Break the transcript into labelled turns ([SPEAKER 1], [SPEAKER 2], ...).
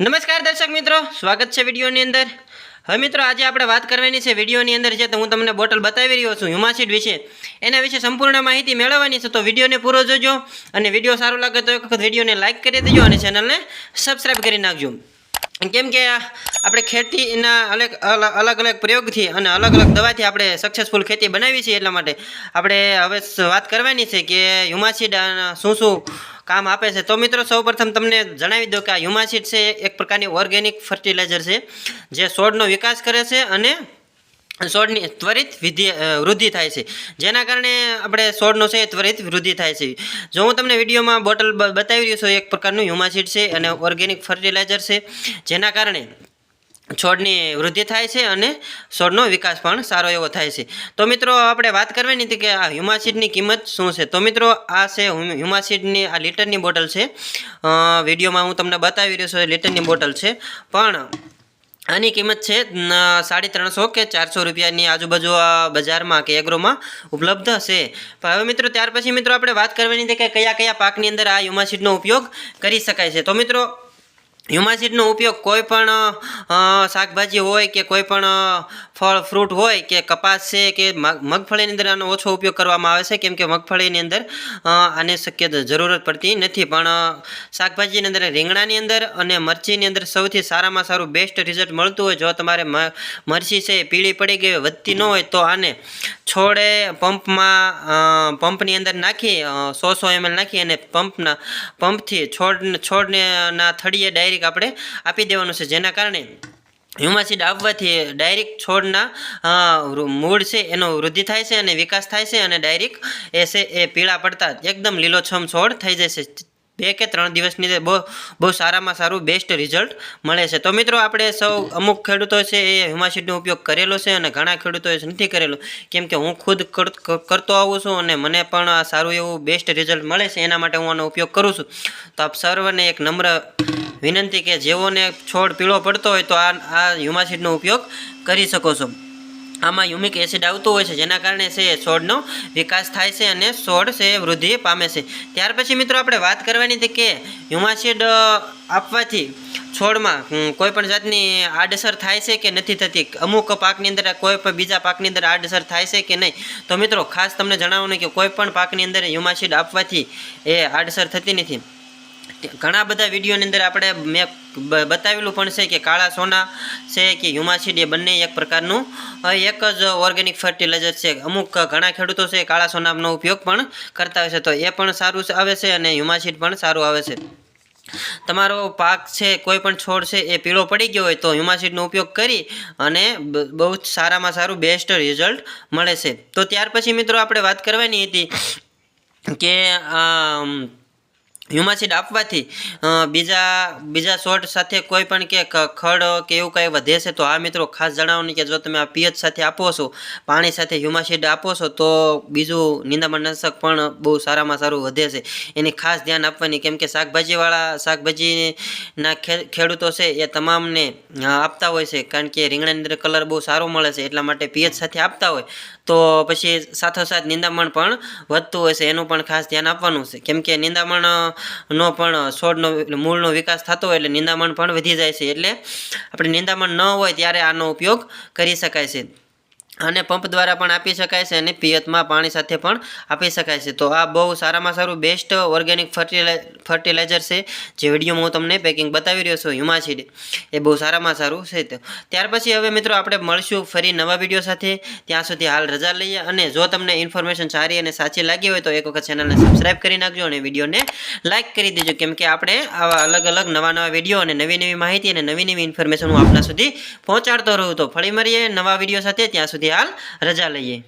[SPEAKER 1] નમસ્કાર દર્શક મિત્રો, સ્વાગત છે વિડીયોની અંદર. હવે મિત્રો, આજે આપણે વાત કરવાની છે વિડીયોની અંદર છે તો હું તમને બોટલ બતાવી રહ્યો છું હ્યુમાસિડ વિશે. એના વિશે સંપૂર્ણ માહિતી મેળવવાની છે, તો વિડીયોને પૂરો જોજો અને વીડિયો સારો લાગે તો એક વખત વિડીયોને લાઇક કરી દેજો અને ચેનલને સબસ્ક્રાઈબ કરી નાખજો. કેમ કે આપણે ખેતીના અલગ અલગ અલગ પ્રયોગથી અને અલગ અલગ દવાથી આપણે સક્સેસફુલ ખેતી બનાવી છે, એટલા માટે આપણે હવે વાત કરવાની છે કે હ્યુમાસિડ શું શું કામ આપે છે. તો મિત્રો, સૌપ્રથમ તમને જણાવી દો કે આ હ્યુમાસીડ છે એક પ્રકારની ઓર્ગેનિક ફર્ટિલાઇઝર છે, જે છોડનો વિકાસ કરે છે અને છોડની ત્વરિત વિધિ વૃદ્ધિ થાય છે. જેના કારણે આપણે છોડનો છે ત્વરિત વૃદ્ધિ થાય છે. જો હું તમને વિડીયોમાં બોટલ બતાવી રહ્યો છું એક પ્રકારનું હ્યુમાસીડ છે અને ઓર્ગેનિક ફર્ટિલાઇઝર છે. જેના કારણે છોડની વૃદ્ધિ થાય છે અને છોડનો વિકાસ પણ સારો એવો થાય છે. તો મિત્રો, આપણે વાત કરવાની હતી કે આ હ્યુમાસીડની કિંમત શું છે? તો મિત્રો, આ છે હ્યુ- હ્યુમાસીડની આ લીટરની બોટલ છે. વિડીયોમાં હું તમને બતાવી રહ્યો છું લીટરની બોટલ છે. પણ આની કિંમત છે સાડી ત્રણસો કે ચારસો રૂપિયાની આજુબાજુ બજારમાં કે એગ્રોમાં ઉપલબ્ધ છે પણ હવે મિત્રો, ત્યાર પછી મિત્રો, આપણે વાત કરવાની હતી કે કયા કયા પાકની અંદર આ હ્યુમાસીડનો ઉપયોગ કરી શકાય છે. તો મિત્રો હ્યુમાસીડનો ઉપયોગ કોઈ પણ શાકભાજી હોય કે કોઈ પણ ફળ ફ્રૂટ હોય કે કપાસ છે કે મગ- મગફળીની અંદર આનો ઓછો ઉપયોગ કરવામાં આવે છે, કેમ કે મગફળીની અંદર આને શક્ય જરૂરત પડતી નથી. પણ શાકભાજીની અંદર રીંગણાની અંદર અને મરચીની અંદર સૌથી સારામાં સારું બેસ્ટ રિઝલ્ટ મળતું હોય, જો તમારે મરચી છે પીળી પડી ગઈ વધતી ન હોય, તો આને છોડે, પંપમાં પંપની અંદર નાખી સો સો એમએલ નાખી અને પંપના, પંપથી છોડ, છોડને, ના થળીએ ડાયરેક્ટ આપણે આપી દેવાનું છે. જેના કારણે હ્યુમાસીડ આપવાથી ડાયરેક્ટ છોડના મૂળ છે, એનો વૃદ્ધિ થાય છે અને વિકાસ થાય છે અને ડાયરેક્ટ એ છે, એ પીળા પડતા એકદમ લીલોછમ છોડ થઈ જશે. બે કે ત્રણ દિવસની બહુ બહુ સારામાં સારું બેસ્ટ રિઝલ્ટ મળે છે. તો મિત્રો, આપણે સૌ અમુક ખેડૂતો છે એ હ્યુમાસિડનો ઉપયોગ કરેલો છે અને ઘણા ખેડૂતોએ નથી કરેલો. કેમ કે હું ખુદ કર- કરતો આવું છું અને મને પણ સારું એવું બેસ્ટ રિઝલ્ટ મળે છે. એના માટે હું આનો ઉપયોગ કરું છું. તો આપ સર્વને એક નમ્ર વિનંતી કે જેઓને છોડ પીળો પડતો હોય તો આ આ હ્યુમાસિડનો ઉપયોગ કરી શકો છો. આમાં હ્યુમિક એસિડ આવતું હોય છે, જેના કારણે છે છોડનો વિકાસ થાય છે અને છોડ છે વૃદ્ધિ પામે છે. ત્યાર પછી મિત્રો આપણે વાત કરવાની હતી કે હ્યુમાસિડ આપવાથી છોડમાં કોઈપણ કોઈ પણ જાતની આડઅસર થાય છે કે નથી થતી? અમુક પાકની અંદર, કોઈ પણ બીજા પાકની અંદર આડઅસર થાય છે કે નહીં? તો મિત્રો ખાસ તમને જણાવવાનું કે કોઈ પણ પાકની અંદર હ્યુમાસિડ આપવાથી એ આડઅસર થતી નથી. ઘણા બધા વિડીયોની અંદર આપણે મેં બતાવેલું પણ છે કે કાળા સોના છે કે હ્યુમાસિડ એ બંને એક પ્રકારનું. એક જ ઓર્ગેનિક ફર્ટિલાઇઝર છે. અમુક ઘણા ખેડૂતો છે કાળા સોનાનો ઉપયોગ પણ કરતા હોય છે. તો એ પણ સારું આવે છે અને હ્યુમાસિડ પણ સારું આવે છે. તમારો પાક છે કોઈ પણ છોડ છે એ પીળો પડી ગયો હોય તો હ્યુમાસિડનો ઉપયોગ કરી અને બહુ જ સારામાં સારું બેસ્ટ રિઝલ્ટ મળે છે. તો ત્યાર પછી મિત્રો આપણે વાત કરવાની હતી કે આમ, હ્યુમાસીડ આપવાથી બીજા બીજા શોર્ટ સાથે કોઈ પણ કે ખડ કે એવું કંઈ વધે છે, તો આ મિત્રો ખાસ જણાવવાની કે જો તમે આ પીએચ સાથે આપો છો, પાણી સાથે હ્યુમાસિડ આપો છો, તો બીજું નિંદામણનાશક પણ બહુ સારામાં સારું વધે છે. એની ખાસ ધ્યાન આપવાની કેમ કે શાકભાજીવાળા, શાકભાજીના ખેડૂતો છે, એ તમામને આપતા હોય છે, કારણ કે રીંગણાની અંદર કલર બહુ સારો મળે છે, એટલા માટે પીએચ સાથે આપતા હોય, તો પછી સાથોસાથ નિંદામણ પણ વધતું હોય છે, એનું પણ ખાસ ધ્યાન આપવાનું છે. કેમ કે નિંદામણ નો પણ છોડનો મૂળનો વિકાસ થતો હોય એટલે નિંદામણ પણ વધી જાય છે. એટલે આપણે નિંદામણ ન હોય ત્યારે આનો ઉપયોગ કરી શકાય છે. અને પંપ દ્વારા પણ આપી શકાય છે અને પિયતમાં પાણી સાથે પણ આપી શકાય છે. તો આ બહુ સારામાં સારું બેસ્ટ ઓર્ગેનિક ફર્ટિલાઈ ફર્ટિલાઇઝર છે. જે વિડીયોમાં હું તમને પેકિંગ બતાવી રહ્યો છું હ્યુમાસીડ એ બહુ સારામાં સારું છે તો. ત્યાર પછી હવે મિત્રો આપણે મળશું ફરી નવા વીડિયો સાથે. ત્યાં સુધી હાલ રજા લઈએ અને જો તમને ઇન્ફોર્મેશન સારી અને સાચી લાગી હોય તો એક વખત ચેનલને સબસ્ક્રાઇબ કરી નાખજો અને વિડીયોને લાઇક કરી દેજો. કેમ કે આપણે આવા અલગ અલગ નવા નવા વીડિયો અને નવી નવી માહિતી અને નવી નવી ઇન્ફોર્મેશન હું આપના સુધી પહોંચાડતો રહું. તો ફરી મળીએ નવા વીડિયો સાથે. ત્યાં સુધી હાલ રજા લઈએ.